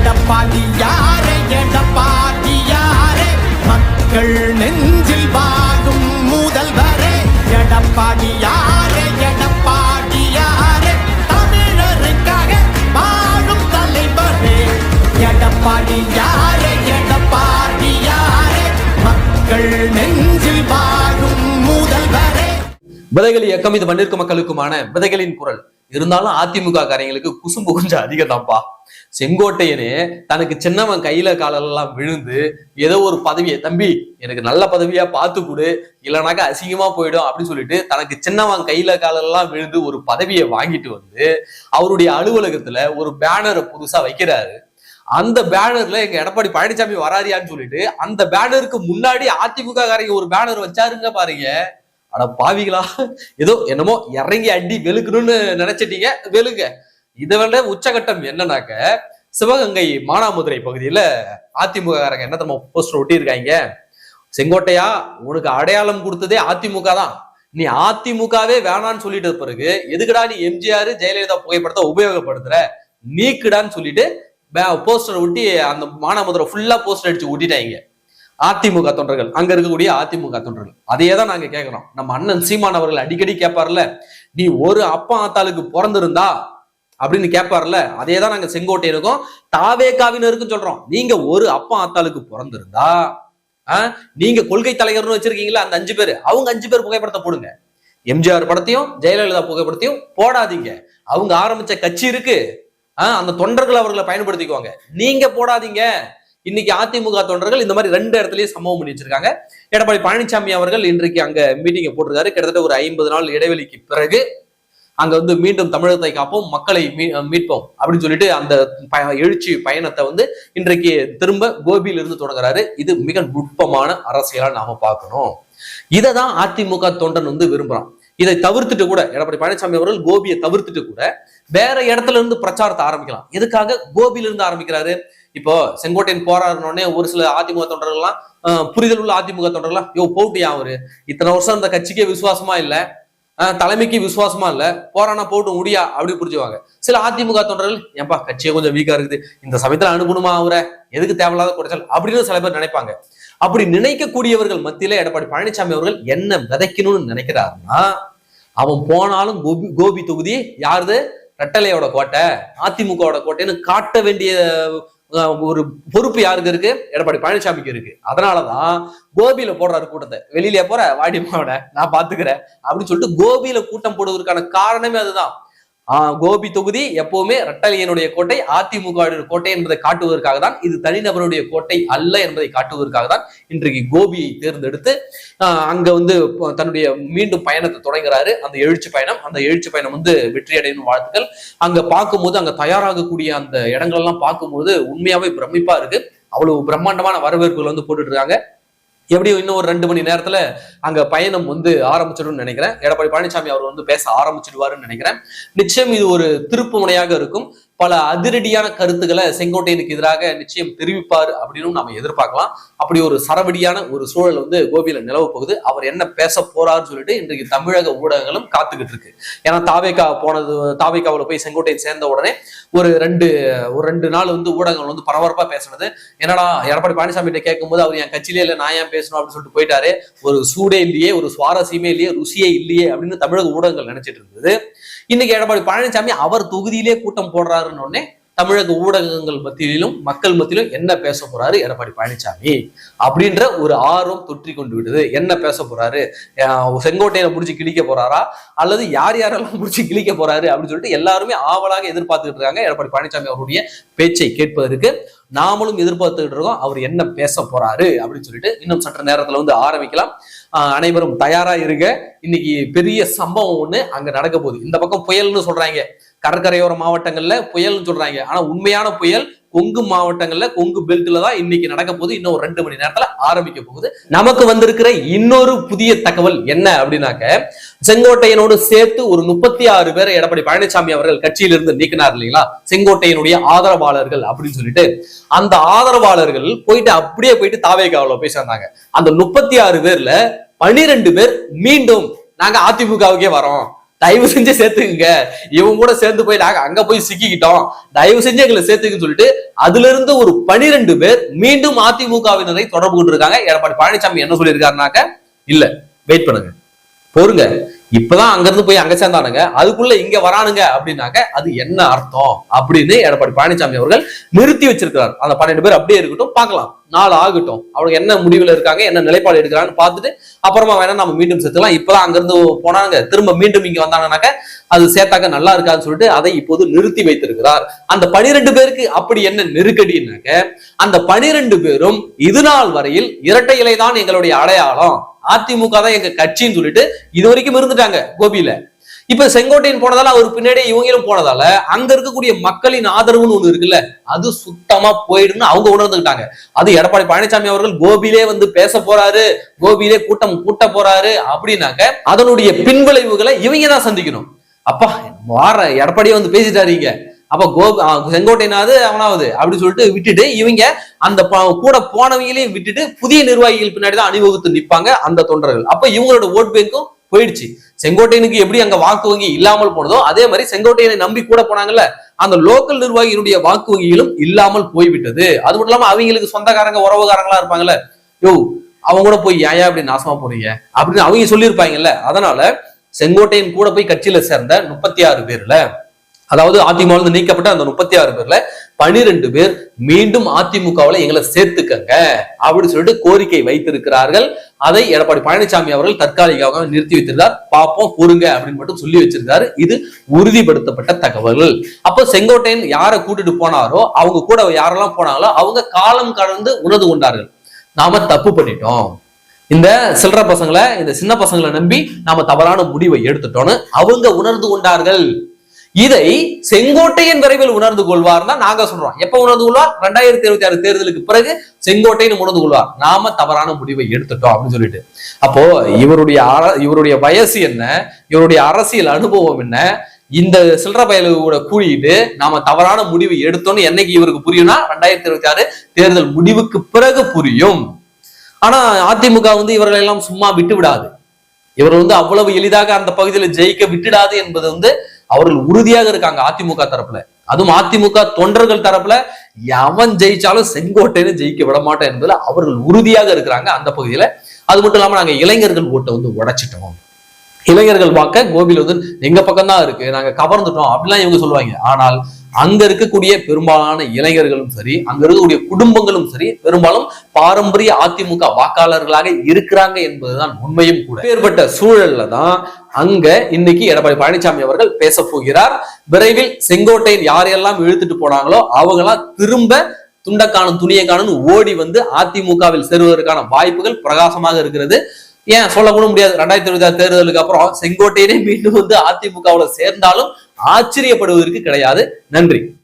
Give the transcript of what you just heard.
எடப்பாடி யாரே எடப்பாடி யாரே மக்கள் நெஞ்சில் வாழும் முதல்வரே. எடப்பாடி யாரே எடப்பாடி யாரே தமிழருக்காக வாழும் தலைவரே. எடப்பாடி யாரே எடப்பாடி யாரே மக்கள் நெஞ்சில் வாழும் முதல்வரே. விதைகள் இயக்கம் இது மண்ணிற்கு மக்களுக்குமான விதைகளின் குரல். இருந்தாலும் அதிமுக காரங்களுக்கு குசும்பு கொஞ்சம் அதிகம் தான்ப்பா செங்கோட்டையனே தனக்கு சின்னவன் கையில காலெல்லாம் விழுந்து ஏதோ ஒரு பதவியை தம்பி எனக்கு நல்ல பதவியா பார்த்து கொடு. இல்லைனாக்கா அசிங்கமா போயிடும் அப்படின்னு சொல்லிட்டு தனக்கு சின்னவன் கையில காலெல்லாம் விழுந்து ஒரு பதவியை வாங்கிட்டு வந்து அவருடைய அலுவலகத்துல ஒரு பேனரை புதுசா வைக்கிறாரு. அந்த பேனர்ல எங்க எடப்பாடி பழனிசாமி வராரியான்னு சொல்லிட்டு அந்த பேனருக்கு முன்னாடி அதிமுக காரங்க ஒரு பேனர் வச்சாருங்க பாருங்க. ஆனா பாவிகளா. ஏதோ என்னமோ இறங்கி அடி வெளுக்கணும்னு நினைச்சிட்டீங்க வெளுங்க. இதை விட உச்சகட்டம் என்னன்னாக்க சிவகங்கை மானாமதுரை பகுதியில அதிமுக காரங்க என்ன தம்ம போஸ்டர் ஒட்டி இருக்காங்க செங்கோட்டையா உனக்கு அடையாளம் கொடுத்ததே அதிமுக தான். நீ அதிமுகவே வேணான்னு சொல்லிட்ட பிறகு எதுக்குடா நீ எம்ஜிஆர் ஜெயலலிதா புகைப்படத்தை உபயோகப்படுத்துற? நீக்குடான்னு சொல்லிட்டு போஸ்டர் ஒட்டி அந்த மானாமதுரை ஃபுல்லா போஸ்டர் அடிச்சு ஒட்டிட்டாங்க. அதிமுக தொண்டர்கள் அங்க இருக்கக்கூடிய அதிமுக தொண்டர்கள். அதையே தான் நாங்க கேட்கிறோம் நம்ம அண்ணன் சீமான் அவர்கள் அடிக்கடி கேட்பார்ல நீ ஒரு அப்பா ஆத்தாளுக்கு பிறந்திருந்தா அப்படின்னு கேட்பார்ல அதே தான் நாங்க செங்கோட்டையனுக்கும் தாவேக்காவினருக்கும் சொல்றோம். நீங்க ஒரு அப்பா ஆத்தாளுக்கு பிறந்திருந்தா ஆஹ், நீங்க கொள்கை தலைவர்னு வச்சிருக்கீங்களா அந்த அஞ்சு பேர்? அவங்க அஞ்சு பேர் புகைப்படத்தை போடுங்க. எம்ஜிஆர் படத்தையும் ஜெயலலிதா புகைப்படத்தையும் போடாதீங்க. அவங்க ஆரம்பிச்ச கட்சி இருக்கு. ஆஹ், அந்த தொண்டர்கள் அவர்களை பயன்படுத்திக்குவாங்க. நீங்க போடாதீங்க. இன்னைக்கு அதிமுக தொண்டர்கள் இந்த மாதிரி ரெண்டு இடத்துலயும் சம்பவம் பண்ணி வச்சிருக்காங்க. எடப்பாடி பழனிசாமி அவர்கள் இன்றைக்கு அங்க மீட்டிங்கை போட்டிருக்காரு. கிட்டத்தட்ட ஒரு ஐம்பது நாள் இடைவெளிக்கு பிறகு அங்க வந்து மீண்டும் தமிழகத்தை காப்போம் மக்களை மீ- மீட்போம் அப்படின்னு சொல்லிட்டு அந்த எழுச்சி பயணத்தை வந்து இன்றைக்கு திரும்ப கோபியில இருந்து தொடங்குறாரு. இது மிக நுட்பமான அரசியலா நாம பார்க்கணும். இதை தான் அதிமுக தொண்டன் வந்து விரும்புறான். இதை தவிர்த்துட்டு கூட எடப்பாடி பழனிசாமி அவர்கள் கோபியை தவிர்த்துட்டு கூட வேற இடத்துல இருந்து பிரச்சாரத்தை ஆரம்பிக்கலாம். எதுக்காக கோபியில இருந்து ஆரம்பிக்கிறாரு? இப்போ செங்கோட்டையன் போராடணுன்னே ஒரு சில அதிமுக தொண்டர்கள்லாம் புரிதல் உள்ள அதிமுக தொண்டர்கள்லாம் யோ போட்டியா அவரு? இத்தனை வருஷம் அந்த கட்சிக்கே விசுவாசமா இல்லை. தலைமைக்கு விசுவாசமா இல்ல. போறானா போட்டு முடியா அப்படி புரிஞ்சுவாங்க சில அதிமுக தொண்டர்கள் ஏன்பா கட்சியே கொஞ்சம் வீக்கா இருக்குது. இந்த சமயத்துல அனுப்பணுமா அவரை? எதுக்கு தேவையில்லாத குறைச்சல்? அப்படின்னு சில பேர் நினைப்பாங்க. அப்படி நினைக்கக்கூடியவர்கள் மத்தியில எடப்பாடி பழனிசாமி அவர்கள் என்ன விதைக்கணும்னு நினைக்கிறாருன்னா அவன் போனாலும் கோபி கோபி தொகுதி யாருது? ரெட்டலையோட கோட்டை அதிமுகவோட கோட்டைன்னு காட்ட வேண்டிய ஒரு பொறுப்பு யாருக்கு இருக்கு? எடப்பாடி பழனிசாமிக்கு இருக்கு. அதனாலதான் கோபியில போடுறாரு கூட்டத்தை. வெளியில போற வாடி நான் பாத்துக்கிறேன் அப்படின்னு சொல்லிட்டு கோபியில கூட்டம் போடுவதற்கான காரணமே அதுதான். கோபி தொகுதி எப்பவுமே ரெட்டலையனுடைய கோட்டை அதிமுக கோட்டை என்பதை காட்டுவதற்காக தான் இது தனிநபருடைய கோட்டை அல்ல என்பதை காட்டுவதற்காக தான் இன்றைக்கு கோபியை தேர்ந்தெடுத்து அங்க வந்து தன்னுடைய மீண்டும் பயணத்தை தொடங்குறாரு. அந்த எழுச்சி பயணம் அந்த எழுச்சி பயணம் வந்து வெற்றியடையும் வாழ்த்துக்கள். அங்க பார்க்கும்போது அங்க தயாராகக்கூடிய அந்த இடங்கள் எல்லாம் பார்க்கும்போது உண்மையாவே பிரமிப்பா இருக்கு. அவ்வளவு பிரம்மாண்டமான வரவேற்புகள் வந்து போட்டுட்டு இருக்காங்க. எப்படியும் இன்னும் ஒரு ரெண்டு மணி நேரத்துல அங்க பயணம் வந்து ஆரம்பிச்சிடும் நினைக்கிறேன். எடப்பாடி பழனிசாமி அவர் வந்து பேச ஆரம்பிச்சிடுவாருன்னு நினைக்கிறேன். நிச்சயம் இது ஒரு திருப்பு முனையாக இருக்கும். பல அதிரடியான கருத்துக்களை செங்கோட்டையனுக்கு எதிராக நிச்சயம் தெரிவிப்பார் அப்படின்னு நாம எதிர்பார்க்கலாம். அப்படி ஒரு சரவடியான ஒரு சூழல் வந்து கோபியில நிலவ போகுது. அவர் என்ன பேச போறாருன்னு சொல்லிட்டு இன்றைக்கு தமிழக ஊடகங்களும் காத்துக்கிட்டு இருக்கு. ஏன்னா தாவேக்கா போனது தாவேக்காவில் போய் செங்கோட்டையன் சேர்ந்த உடனே ஒரு ரெண்டு ஒரு ரெண்டு நாள் வந்து ஊடகங்கள் வந்து பரபரப்பா பேசினது. என்னடா எடப்பாடி பழனிசாமி கிட்ட கேட்கும்போது அவர் என் கட்சியிலே இல்லை நான் ஏன் பேசணும் அப்படின்னு சொல்லிட்டு போயிட்டாரு. ஒரு சூடே இல்லையே ஒரு சுவாரஸ்யமே இல்லையே ருசியே இல்லையே அப்படின்னு தமிழக ஊடகங்கள் நினைச்சிட்டு இருந்தது. இன்னைக்கு எடப்பாடி பழனிசாமி அவர் தொகுதியிலே கூட்டம் போடுறாருன்னு தமிழக ஊடகங்கள் மத்தியிலும் மக்கள் மத்தியிலும் என்ன பேச போறாரு? எடப்பாடி பழனிசாமி அப்படின்ற ஒரு ஆர்வம் தொற்றி கொண்டு விடுது. என்ன பேச போறாரு? அஹ் செங்கோட்டையில முடிச்சு கிழிக்க போறாரா? அல்லது யார் யாரெல்லாம் முடிச்சு கிழிக்க போறாரு? அப்படின்னு சொல்லிட்டு எல்லாருமே ஆவலாக எதிர்பார்த்துக்கிட்டு இருக்காங்க. எடப்பாடி பழனிசாமி அவருடைய பேச்சை கேட்பதற்கு நாமளும் எதிர்பார்த்துக்கிட்டு இருக்கோம். அவர் என்ன பேச போறாரு? அப்படின்னு சொல்லிட்டு இன்னும் சற்று நேரத்துல வந்து ஆரம்பிக்கலாம். அனைவரும் தயாரா இருங்க. இன்னைக்கு பெரிய சம்பவம் ஒண்ணு அங்க நடக்க போகுது. இந்த பக்கம் புயல்னு சொல்றாங்க. கடற்கரையோர மாவட்டங்கள்ல புயல்னு சொல்றாங்க. ஆனா உண்மையான புயல் கொங்கு மாவட்டங்கள்ல கொங்கு பெல்ட்ல தான் இன்னைக்கு நடக்க போகுது. இன்னும் ஒரு ரெண்டு மணி நேரத்துல ஆரம்பிக்க போகுது. நமக்கு வந்திருக்கிற இன்னொரு புதிய தகவல் என்ன அப்படின்னாக்க செங்கோட்டையனோடு சேர்த்து ஒரு முப்பத்தி ஆறு பேரை எடப்பாடி பழனிசாமி அவர்கள் கட்சியிலிருந்து நீக்கினார் இல்லைங்களா? செங்கோட்டையனுடைய ஆதரவாளர்கள் அப்படின்னு சொல்லிட்டு. அந்த ஆதரவாளர்கள் போயிட்டு அப்படியே போயிட்டு தாவேகாவில் போய் சேர்ந்தாங்க அந்த முப்பத்தி ஆறு பேர்ல பனிரெண்டு பேர் மீண்டும் நாங்க அதிமுகவுக்கே வரோம். தயவு செஞ்சு சேர்த்துக்குங்க. இவங்க கூட சேர்ந்து போய் நாங்க அங்க போய் சிக்கிக்கிட்டோம். தயவு செஞ்சு எங்களை சேர்த்துக்குன்னு சொல்லிட்டு அதுல இருந்து ஒரு பனிரெண்டு பேர் மீண்டும் அதிமுகவினரை தொடர்பு கொண்டு இருக்காங்க எடப்பாடி பழனிசாமி என்ன சொல்லியிருக்காருனாக்க இல்ல வெயிட் பண்ணுங்க. பொறுங்க. இப்பதான் அங்க இருந்து போய் அங்க சேர்ந்தானுங்க. அதுக்குள்ள இங்க வரானுங்க அப்படின்னாக்க அது என்ன அர்த்தம்? அப்படின்னு எடப்பாடி பழனிசாமி அவர்கள் நிறுத்தி வச்சிருக்கிறார். அந்த பன்னெண்டு பேர் அப்படியே இருக்கட்டும் பார்க்கலாம். நாள் ஆகட்டும். அவங்க என்ன முடிவில் இருக்காங்க என்ன நிலைப்பாடு எடுக்கிறாங்கன்னு பார்த்துட்டு அப்புறமா வேணா நம்ம மீண்டும் சேர்த்துக்கலாம் இப்பதான் அங்கிருந்து போனாங்க. திரும்ப மீண்டும் இங்க வந்தாங்கன்னாக்க அது சேர்த்தாக்க நல்லா இருக்காதுன்னு சொல்லிட்டு அதை இப்போது நிறுத்தி வைத்திருக்கிறார். அந்த பனிரெண்டு பேருக்கு அப்படி என்ன நெருக்கடினாக்க அந்த பனிரெண்டு பேரும் இது நாள் வரையில் இரட்டை இலை தான் எங்களுடைய அடையாளம். அதிமுக தான் எங்க கட்சின்னு சொல்லிட்டு இது வரைக்கும் இருந்துட்டாங்க கோபியில. இப்ப செங்கோட்டையன் போனதால அவர் பின்னாடி இவங்களும் போனதால அங்க இருக்கக்கூடிய மக்களின் ஆதரவுன்னு ஒண்ணு இருக்குல்ல அது சுத்தமா போயிடுன்னு அவங்க உணர்ந்துகிட்டாங்க அது எடப்பாடி பழனிசாமி அவர்கள் கோபியிலே வந்து பேச போறாரு கோபியிலே கூட்டம் கூட்ட போறாரு அப்படின்னாக்க அதனுடைய பின்விளைவுகளை இவங்க தான் சந்திக்கணும். அப்பா வார எடப்பாடியே வந்து பேசிட்டாருங்க அப்ப கோ செங்கோட்டையனாவது அவனாவது அப்படி சொல்லிட்டு விட்டுட்டு இவங்க அந்த கூட போனவங்களையும் விட்டுட்டு புதிய நிர்வாகிகள் பின்னாடி தான் அணிவகுத்து நிற்பாங்க அந்த தொண்டர்கள். அப்ப இவங்களோட ஓட் பேங்க்கும் போயிடுச்சு. செங்கோட்டையனுக்கு எப்படி அங்க வாக்கு வங்கி இல்லாமல் போனதோ அதே மாதிரி செங்கோட்டையனை நம்பி கூட போனாங்கல்ல அந்த லோக்கல் நிர்வாகியினுடைய வாக்கு வங்கிகளும் இல்லாமல் போய்விட்டது. அது மட்டும் இல்லாம அவங்களுக்கு சொந்தக்காரங்க உறவுகாரங்களா இருப்பாங்கல்ல யோ அவங்க கூட போய் ஏன் அப்படி நாசமா போறீங்க? அப்படின்னு அவங்க சொல்லியிருப்பாங்கல்ல. அதனால செங்கோட்டையன் கூட போய் கட்சியில சேர்ந்த முப்பத்தி ஆறு பேர்ல அதாவது அதிமுக நீக்கப்பட்ட அந்த முப்பத்தி ஆறு பேர்ல பனிரெண்டு பேர் மீண்டும் அதிமுகவில் எங்களை சேர்த்துக்கங்க அப்படின்னு சொல்லிட்டு கோரிக்கை வைத்திருக்கிறார்கள். அதை எடப்பாடி பழனிசாமி அவர்கள் தற்காலிகமாக நிறுத்தி வைத்திருந்தார். பாப்போம் பொறுங்க அப்படின்னு மட்டும் சொல்லி வச்சிருக்காரு. இது உறுதிப்படுத்தப்பட்ட தகவல் அப்போ செங்கோட்டையன் யாரை கூட்டிட்டு போனாரோ அவங்க கூட யாரெல்லாம் போனாங்களோ அவங்க காலம் கடந்து உணர்ந்து கொண்டார்கள். நாம தப்பு பண்ணிட்டோம். இந்த சில்லற பசங்களை இந்த சின்ன பசங்களை நம்பி நாம தவறான முடிவை எடுத்துட்டோம்னு அவங்க உணர்ந்து கொண்டார்கள். இதை செங்கோட்டையன் விரைவில் உணர்ந்து கொள்வார் தான் நாங்க சொல்றோம். எப்ப உணர்ந்து கொள்வார்? ரெண்டாயிரத்தி இருபத்தி ஆறு தேர்தலுக்கு பிறகு செங்கோட்டையன் உணர்ந்து கொள்வார். நாம தவறான முடிவை எடுத்துட்டோம் அப்படின்னு சொல்லிட்டு. அப்போ இவருடைய அர- இவருடைய வயசு என்ன? இவருடைய அரசியல் அனுபவம் என்ன? இந்த சில்லற பயலுகூட கூடிட்டு நாம தவறான முடிவு எடுத்தோம்னு என்னைக்கு இவருக்கு புரியும்னா ரெண்டாயிரத்தி இருபத்தி ஆறு தேர்தல் முடிவுக்கு பிறகு புரியும். ஆனா அதிமுக வந்து இவர்களை எல்லாம் சும்மா விட்டு விடாது இவர் வந்து அவ்வளவு எளிதாக அந்த பகுதியில ஜெயிக்க விட்டுடாது என்பது வந்து அவர்கள் உறுதியாக இருக்காங்க அதிமுக தரப்புல. அதுவும் அதிமுக தொண்டர்கள் தரப்புல. எவன் ஜெயிச்சாலும் செங்கோட்டைன்னு ஜெயிக்க விட மாட்டேன் என்பதுல அவர்கள் உறுதியாக இருக்கிறாங்க அந்த பகுதியில. அது மட்டும் இல்லாம நாங்க இளைஞர்கள் ஓட்டை வந்து உடைச்சிட்டோம். இளைஞர்கள் பார்க்க கோபியில் வந்து எங்க பக்கம் தான் இருக்கு. நாங்க கவர்ந்துட்டோம். அப்படிலாம் இவங்க சொல்லுவாங்க. ஆனால் அங்க இருக்கக்கூடிய பெரும்பாலான இளைஞர்களும் சரி அங்க இருக்கக்கூடிய குடும்பங்களும் சரி பெரும்பாலும் பாரம்பரிய அதிமுக வாக்காளர்களாக இருக்கிறாங்க என்பதுதான் உண்மையும் கூட. ஏற்பட்ட சூழல்ல தான் அங்க இன்னைக்கு எடப்பாடி பழனிசாமி அவர்கள் பேச போகிறார். விரைவில் செங்கோட்டையில் யாரையெல்லாம் இழுத்துட்டு போனாங்களோ அவங்களாம் திரும்ப துண்டக்கானும் துணியக்கானும் ஓடி வந்து அதிமுகவில் சேருவதற்கான வாய்ப்புகள் பிரகாசமாக இருக்கிறது. ஏன் சொல்ல கூட முடியாது. ரெண்டாயிரத்தி இருபத்தி ஆறு தேர்தலுக்கு அப்புறம் செங்கோட்டையனே மீண்டும் வந்து அதிமுகவுல சேர்ந்தாலும் ஆச்சரியப்படுவதற்கு கிடையாது. நன்றி.